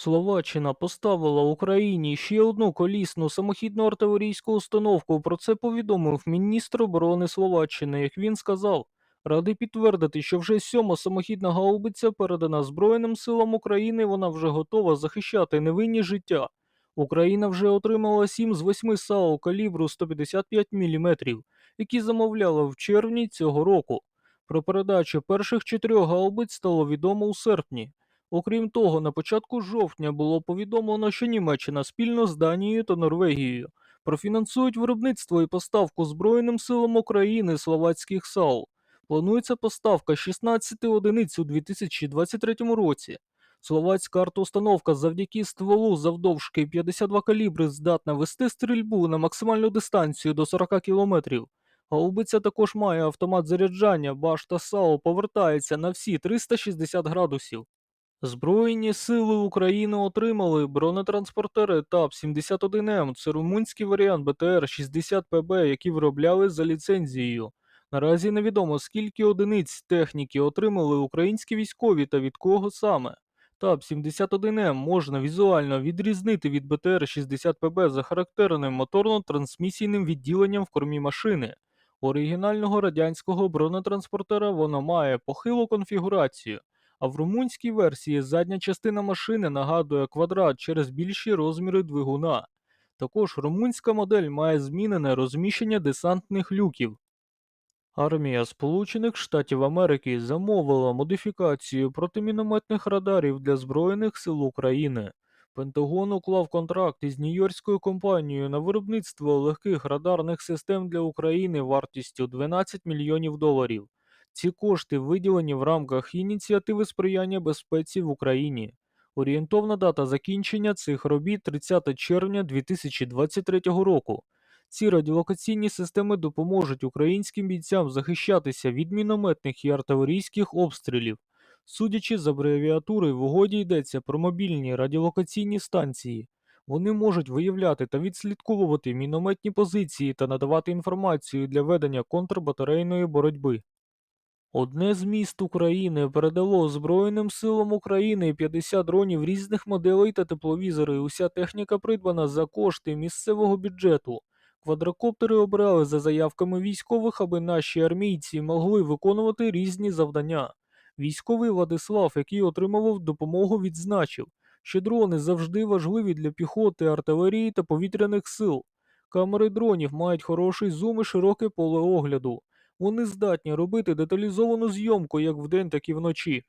Словаччина поставила Україні ще одну колісну самохідну артилерійську установку. Про це повідомив міністр оборони Словаччини. Як він сказав, радий підтвердити, що вже сьома самохідна гаубиця передана Збройним силам України. Вона вже готова захищати невинні життя. Україна вже отримала 7 з 8 САУ калібру 155 мм, які замовляла в червні цього року. Про передачу перших чотирьох гаубиць стало відомо у серпні. Окрім того, на початку жовтня було повідомлено, що Німеччина спільно з Данією та Норвегією профінансують виробництво і поставку Збройним силам України словацьких САУ. Планується поставка 16 одиниць у 2023 році. Словацька артустановка завдяки стволу завдовжки 52 калібри здатна вести стрільбу на максимальну дистанцію до 40 кілометрів. Гаубиця також має автомат заряджання, башта САУ повертається на всі 360 градусів. Збройні сили України отримали бронетранспортери ТАП-71М. Це румунський варіант БТР-60ПБ, які виробляли за ліцензією. Наразі невідомо, скільки одиниць техніки отримали українські військові та від кого саме. ТАП-71М можна візуально відрізнити від БТР-60ПБ за характерним моторно-трансмісійним відділенням в кормі машини. Оригінального радянського бронетранспортера воно має похилу конфігурацію. А в румунській версії задня частина машини нагадує квадрат через більші розміри двигуна. Також румунська модель має змінене розміщення десантних люків. Армія Сполучених Штатів Америки замовила модифікацію протимінометних радарів для Збройних сил України. Пентагон уклав контракт із нью-йоркською компанією на виробництво легких радарних систем для України вартістю 12 мільйонів доларів. Ці кошти виділені в рамках ініціативи сприяння безпеці в Україні. Орієнтовна дата закінчення цих робіт 30 червня 2023 року. Ці радіолокаційні системи допоможуть українським бійцям захищатися від мінометних і артилерійських обстрілів. Судячи з абревіатури, в угоді йдеться про мобільні радіолокаційні станції. Вони можуть виявляти та відслідковувати мінометні позиції та надавати інформацію для ведення контрбатарейної боротьби. Одне з міст України передало Збройним силам України 50 дронів різних моделей та тепловізори. Уся техніка придбана за кошти місцевого бюджету. Квадрокоптери обрали за заявками військових, аби наші армійці могли виконувати різні завдання. Військовий Владислав, який отримував допомогу, відзначив, що дрони завжди важливі для піхоти, артилерії та повітряних сил. Камери дронів мають хороший зум і широке поле огляду. Вони здатні робити деталізовану зйомку як вдень, так і вночі.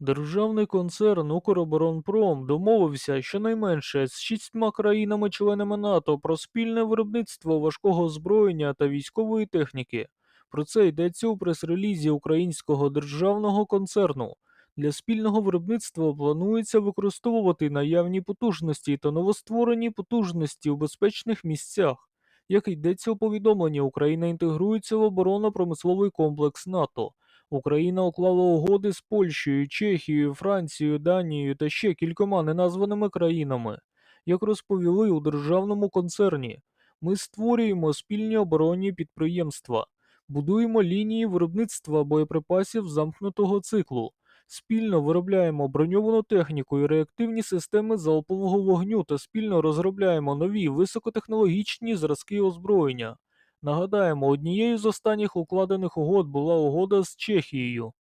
Державний концерн Укроборонпром домовився щонайменше з шістьма країнами-членами НАТО про спільне виробництво важкого озброєння та військової техніки. Про це йдеться у прес-релізі українського державного концерну. Для спільного виробництва планується використовувати наявні потужності та новостворені потужності у безпечних місцях. Як йдеться у повідомленні, Україна інтегрується в оборонно-промисловий комплекс НАТО. Україна уклала угоди з Польщею, Чехією, Францією, Данією та ще кількома неназваними країнами. Як розповіли у державному концерні, ми створюємо спільні оборонні підприємства, будуємо лінії виробництва боєприпасів замкнутого циклу, спільно виробляємо броньовану техніку і реактивні системи залпового вогню та спільно розробляємо нові високотехнологічні зразки озброєння. Нагадаємо, однією з останніх укладених угод була угода з Чехією.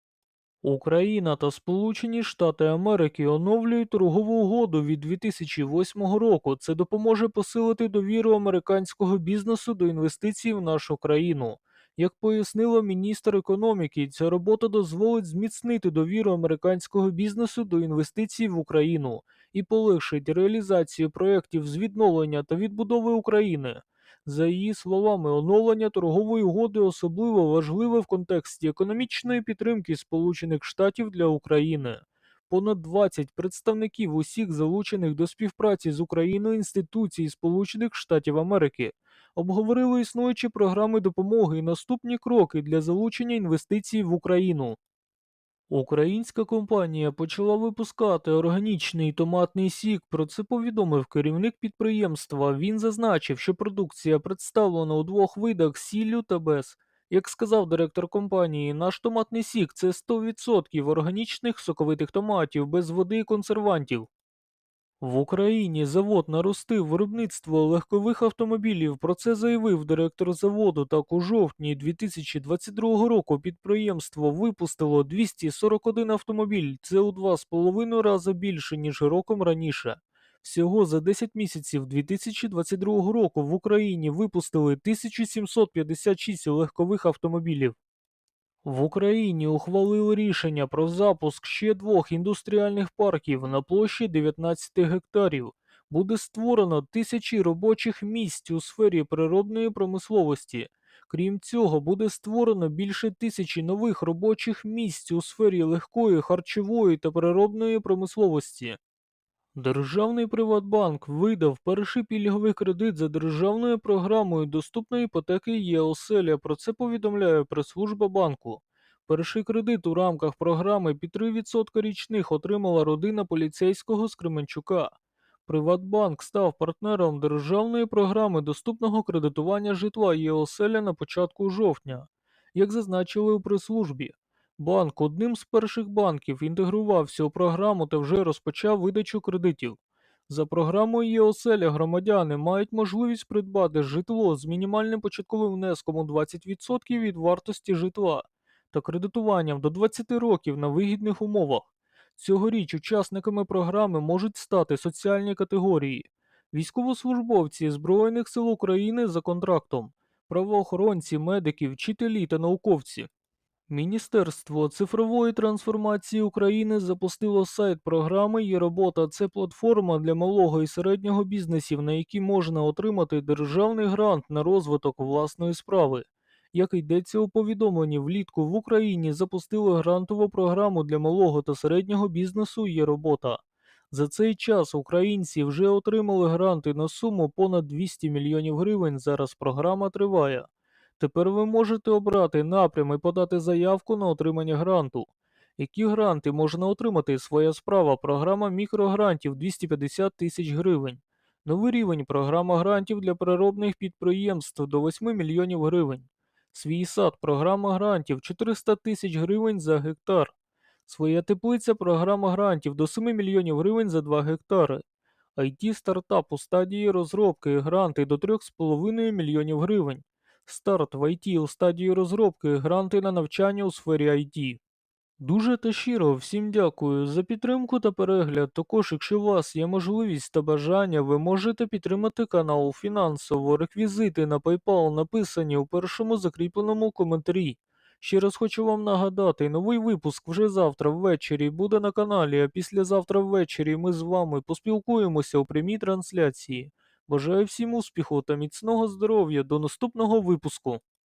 Україна та Сполучені Штати Америки оновлюють торгову угоду від 2008 року. Це допоможе посилити довіру американського бізнесу до інвестицій в нашу країну. Як пояснила міністр економіки, ця робота дозволить зміцнити довіру американського бізнесу до інвестицій в Україну і полегшить реалізацію проєктів з відновлення та відбудови України. За її словами, оновлення торгової угоди особливо важливе в контексті економічної підтримки Сполучених Штатів для України. Понад 20 представників усіх залучених до співпраці з Україною інституцій Сполучених Штатів Америки обговорили існуючі програми допомоги і наступні кроки для залучення інвестицій в Україну. Українська компанія почала випускати органічний томатний сік. Про це повідомив керівник підприємства. Він зазначив, що продукція представлена у двох видах сіллю та без. Як сказав директор компанії, наш томатний сік це 100% органічних соковитих томатів без води і консервантів. В Україні завод наростив виробництво легкових автомобілів. Про це заявив директор заводу. Так у жовтні 2022 року підприємство випустило 241 автомобіль. Це у 2,5 рази більше, ніж роком раніше. Всього за 10 місяців 2022 року в Україні випустили 1756 легкових автомобілів. В Україні ухвалили рішення про запуск ще двох індустріальних парків на площі 19 гектарів. Буде створено тисячі робочих місць у сфері природної промисловості. Крім цього, буде створено більше тисячі нових робочих місць у сфері легкої, харчової та переробної промисловості. Державний Приватбанк видав перший пільговий кредит за державною програмою доступної іпотеки ЄОСЕЛЯ. Про це повідомляє прес-служба банку. Перший кредит у рамках програми під 3% річних отримала родина поліцейського з Кременчука. Приватбанк став партнером державної програми доступного кредитування житла ЄОСЕЛЯ на початку жовтня. Як зазначили у прес-службі, Банк одним з перших банків інтегрувався у програму та вже розпочав видачу кредитів. За програмою ЄОСЕЛЯ громадяни мають можливість придбати житло з мінімальним початковим внеском у 20% від вартості житла та кредитуванням до 20 років на вигідних умовах. Цьогоріч учасниками програми можуть стати соціальні категорії: військовослужбовці Збройних сил України за контрактом, правоохоронці, медики, вчителі та науковці. Міністерство цифрової трансформації України запустило сайт програми «Є робота. Це платформа для малого і середнього бізнесів, на якій можна отримати державний грант на розвиток власної справи. Як йдеться у повідомленні, влітку в Україні запустили грантову програму для малого та середнього бізнесу «Є робота». За цей час українці вже отримали гранти на суму понад 200 мільйонів гривень. Зараз програма триває. Тепер ви можете обрати напрям і подати заявку на отримання гранту. Які гранти можна отримати? Своя справа. Програма мікрогрантів 250 тисяч гривень. Новий рівень програма грантів для переробних підприємств до 8 мільйонів гривень. Свій сад програма грантів 400 тисяч гривень за гектар. Своя теплиця програма грантів до 7 мільйонів гривень за 2 гектари. IT стартап у стадії розробки гранти до 3,5 мільйонів гривень. Старт в IT у стадії розробки, гранти на навчання у сфері IT. Дуже та щиро всім дякую за підтримку та перегляд. Також, якщо у вас є можливість та бажання, ви можете підтримати канал фінансово. Реквізити на PayPal написані у першому закріпленому коментарі. Ще раз хочу вам нагадати, новий випуск вже завтра ввечері буде на каналі, а післязавтра ввечері ми з вами поспілкуємося у прямій трансляції. Бажаю всім успіху та міцного здоров'я до наступного випуску.